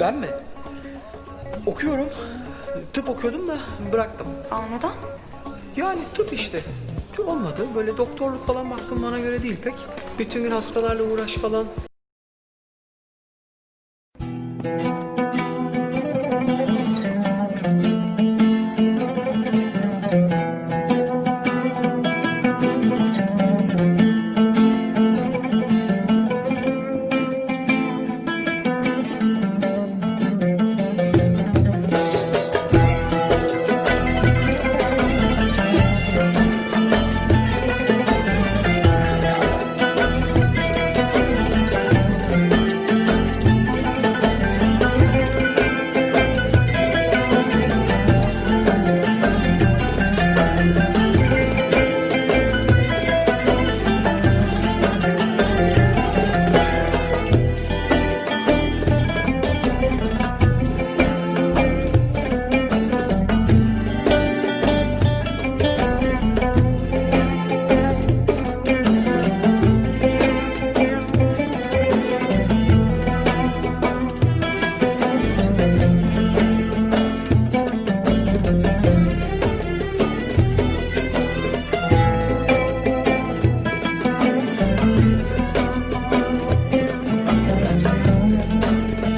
Ben mi? Okuyorum. Tıp okuyordum da bıraktım. Aa neden? Yani tıp işte. Olmadı. Böyle doktorluk falan baktım bana göre değil pek. Bütün gün hastalarla uğraş falan.